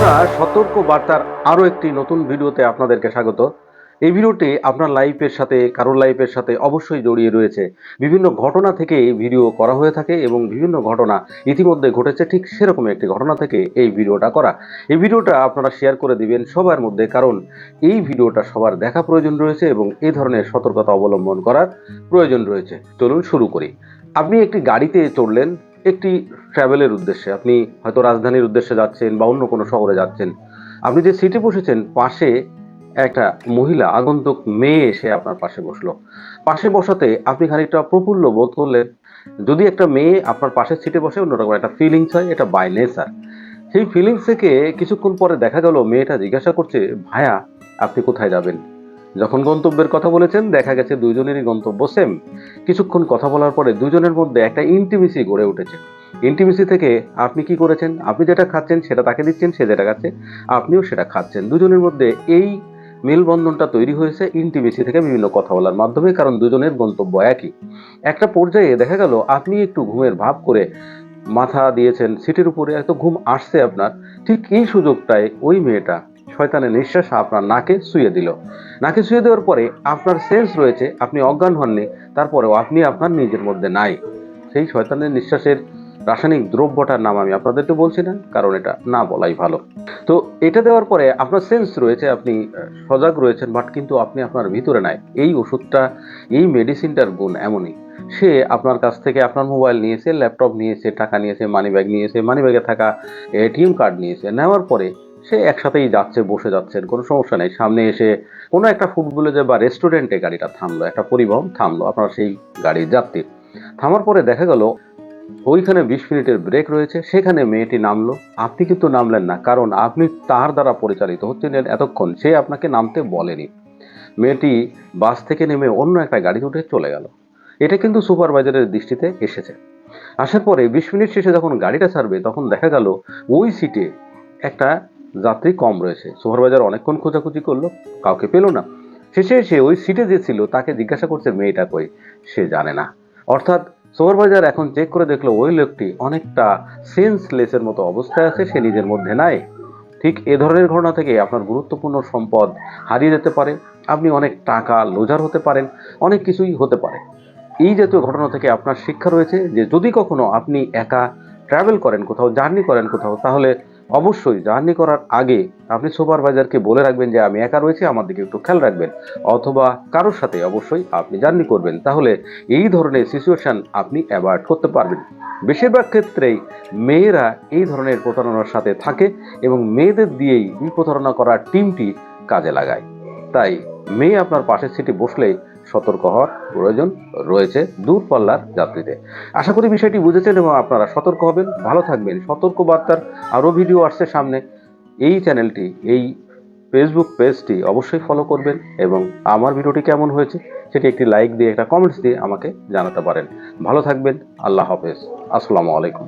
বন্ধুরা সতর্ক বার্তার আরও একটি নতুন ভিডিওতে আপনাদেরকে স্বাগত। এই ভিডিওটি আপনার লাইফের সাথে, কারোর লাইফের সাথে অবশ্যই জড়িয়ে রয়েছে। বিভিন্ন ঘটনা থেকে এই ভিডিও করা হয়ে থাকে এবং বিভিন্ন ঘটনা ইতিমধ্যে ঘটেছে ঠিক সেরকম একটি ঘটনা থেকে এই ভিডিওটা করা। এই ভিডিওটা আপনারা শেয়ার করে দিবেন সবার মধ্যে, কারণ এই ভিডিওটা সবার দেখা প্রয়োজন রয়েছে এবং এই ধরনের সতর্কতা অবলম্বন করার প্রয়োজন রয়েছে। চলুন শুরু করি। আপনি একটি গাড়িতে চড়লেন একটি ট্রাভেলের উদ্দেশ্যে, আপনি হয়তো রাজধানীর উদ্দেশ্যে যাচ্ছেন বা অন্য কোনো শহরে যাচ্ছেন, আপনি যে সিটে বসেছেন, পাশে একটা মহিলা, আগন্তুক মেয়ে এসে আপনার পাশে বসল। পাশে বসাতে আপনি খানিকটা প্রফুল্ল বোধ করলেন, যদি একটা মেয়ে আপনার পাশের সিটে বসে, অন্যরকম একটা ফিলিংস হয়, এটা বাই নেচার সেই ফিলিংস থেকে কিছুক্ষণ পরে দেখা গেল, মেয়েটা জিজ্ঞাসা করছে, ভায়া, আপনি কোথায় যাবেন? যখন গন্তব্যের কথা বলেছেন, দেখা গেছে দুজনেরই গন্তব্য সেম কিছুক্ষণ কথা বলার পরে দুজনের মধ্যে একটা ইন্টিমেসি গড়ে উঠেছে। ইন্টিমেসি থেকে আপনি কি করেছেন? আপনি যেটা খাচ্ছেন, সেটা তাকে দিচ্ছেন, সে যেটা খাচ্ছে, আপনিও সেটা খাচ্ছেন। দুজনের মধ্যে এই মেলবন্ধনটা তৈরি হয়েছে ইন্টিমেসি থেকে বিভিন্ন কথা বলার মাধ্যমে, কারণ দুজনের গন্তব্য একই। একটা পর্যায়ে দেখা গেল, আপনি একটু ঘুমের ভাব করে মাথা দিয়েছেন, সিটের উপরে এত ঘুম আসছে আপনার, ঠিক এই সুযোগটায় ওই মেয়েটা শয়তানের নিঃশ্বাস আপনার নাকে শুয়ে দিল। নাকে শুয়ে দেওয়ার পরে আপনার সেন্স রয়েছে, আপনি অজ্ঞান হননি, তারপরেও আপনি আপনার নিজের মধ্যে নাই। সেই শয়তানের নিঃশ্বাসের রাসায়নিক দ্রব্যটার নাম আমি আপনাদেরকে বলছি না, কারণ এটা না বলাই ভালো। তো এটা দেওয়ার পরে আপনার সেন্স রয়েছে, আপনি সজাগ রয়েছেন বাট কিন্তু আপনি আপনার ভিতরে নাই। এই ওষুধটা, এই মেডিসিনটার গুণ এমনই। সে আপনার কাছ থেকে আপনার মোবাইল নিয়েছে ল্যাপটপ নিয়েছে, টাকা নিয়েছে মানি ব্যাগ নিয়েছে মানি ব্যাগে থাকা এটিএম কার্ড নিয়েছে। নেওয়ার পরে সে একসাথেই যাচ্ছে, বসে যাচ্ছেন কোনো সমস্যা নেই। সামনে এসে কোনো একটা ফুড ভিলেজে বা রেস্টুরেন্টে গাড়িটা থামলো, একটা পরিবহন থামলো, আপনার সেই গাড়ির যাত্রী। থামার পরে দেখা গেল, ওইখানে বিশ মিনিটের ব্রেক রয়েছে, সেখানে মেয়েটি নামলো। আপনি কিন্তু নামলেন না, কারণ আপনি তার দ্বারা পরিচালিত হচ্ছিলেন এতক্ষণ, সে আপনাকে নামতে বলেনি। মেয়েটি বাস থেকে নেমে অন্য একটা গাড়িতে উঠে চলে গেল। এটা কিন্তু সুপারভাইজারের দৃষ্টিতে এসেছে। আসার পরে বিশ মিনিট শেষে যখন গাড়িটা ছাড়বে, তখন দেখা গেল, ওই সিটে একটা যাত্রী কম রয়েছে। সুপারভাইজার অনেকক্ষণ খোঁজাখুঁজি করল, কাউকে পেল না। শেষে এসে ওই সিটে যে ছিল তাকে জিজ্ঞাসা করছে, মেয়েটা কই? সে জানে না। অর্থাৎ সুপারভাইজার এখন চেক করে দেখল, ওই লোকটি অনেকটা সেন্সলেসের মতো অবস্থায় আছে, সে নিজের মধ্যে নাই। ঠিক এ ধরনের ঘটনা থেকে আপনার গুরুত্বপূর্ণ সম্পদ হারিয়ে যেতে পারে। আপনি অনেক টাকা লোজার হতে পারেন, অনেক কিছুই হতে পারে। এই জাতীয় ঘটনা থেকে আপনার শিক্ষা রয়েছে যে, যদি কখনো আপনি একা ট্রাভেল করেন কোথাও জার্নি করেন কোথাও, তাহলে অবশ্যই জার্নি করার আগে আপনি সুপারভাইজারকে বলে রাখবেন যে আমি একা রয়েছি, আমার দিকে একটু খেয়াল রাখবেন। অথবা কারোর সাথে অবশ্যই আপনি জার্নি করবেন। তাহলে এই ধরনের সিচুয়েশন আপনি অ্যাভয়েড করতে পারবেন। বেশিরভাগ ক্ষেত্রেই মেয়েরা এই ধরনের প্রতারণার সাথে থাকে এবং মেয়েদের দিয়েই এই প্রতারণা করার টিমটি কাজে লাগায়। তাই মেয়ে আপনার পাশের সিটে বসলেই সতর্ক হওয়ার প্রয়োজন রয়েছে দূরপাল্লার যাত্রীদের। আশা করি বিষয়টি বুঝেছেন এবং আপনারা সতর্ক হবেন, ভালো থাকবেন। সতর্ক বার্তার আরও ভিডিও আসছে সামনে। এই চ্যানেলটি, এই ফেসবুক পেজটি অবশ্যই ফলো করবেন এবং আমার ভিডিওটি কেমন হয়েছে সেটি একটি লাইক দিয়ে, একটা কমেন্টস দিয়ে আমাকে জানাতে পারেন। ভালো থাকবেন, আল্লাহ হাফেজ। আসসালামু আলাইকুম।